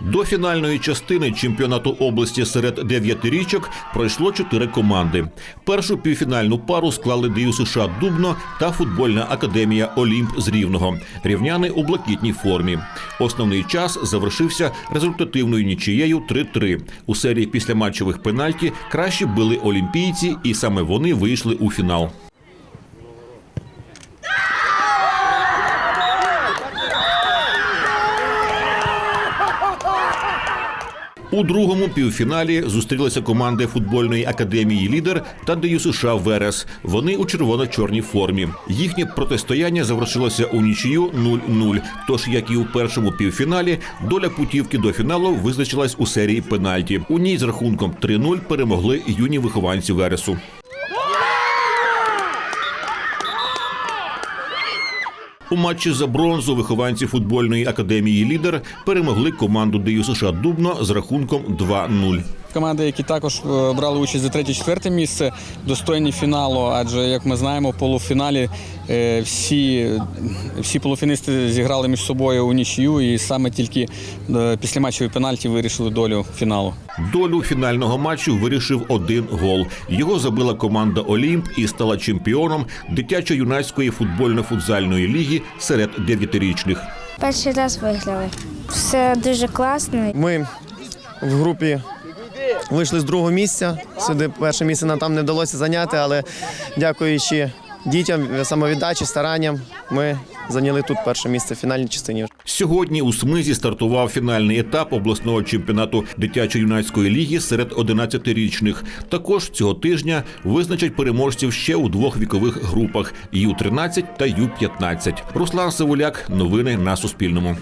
До фінальної частини чемпіонату області серед дев'ятирічок пройшло чотири команди. Першу півфінальну пару склали ДЮ США Дубно та футбольна академія Олімп з Рівного. Рівняни у блакитній формі. Основний час завершився результативною нічією 3-3. У серії післяматчевих пенальті краще били олімпійці, і саме вони вийшли у фінал. У другому півфіналі зустрілися команди футбольної академії Лідер та ДЮ США Верес. Вони у червоно-чорній формі. Їхнє протистояння завершилося у нічию 0-0. Тож, як і у першому півфіналі, доля путівки до фіналу визначилась у серії пенальті. У ній з рахунком 3-0 перемогли юні вихованці Вересу. У матчі за бронзу вихованці футбольної академії Лідер перемогли команду дею США Дубно з рахунком 2-0. Команди, які також е, брали участь за третє-четверте місце, достойні фіналу. Адже, як ми знаємо, в полуфіналі е, всі, всі полуфіністи зіграли між собою у нічию, і саме тільки е, після матчевої пенальті вирішили долю фіналу. Долю фінального матчу вирішив один гол. Його забила команда Олімп і стала чемпіоном дитячо-юнацької футбольно-футзальної ліги серед дев'ятирічних. Перший раз виграли. Все дуже класно. Ми в групі вийшли з другого місця. Сюди перше місце нам там не вдалося зайняти, але дякуючи дітям, самовіддачі, старанням, ми зайняли тут перше місце в фінальній частині. Сьогодні у Смизі стартував фінальний етап обласного чемпіонату дитячо-юнацької ліги серед 11-річних. Також цього тижня визначать переможців ще у двох вікових групах: Ю-13 та Ю-15. Руслан Савуляк. Новини на Суспільному.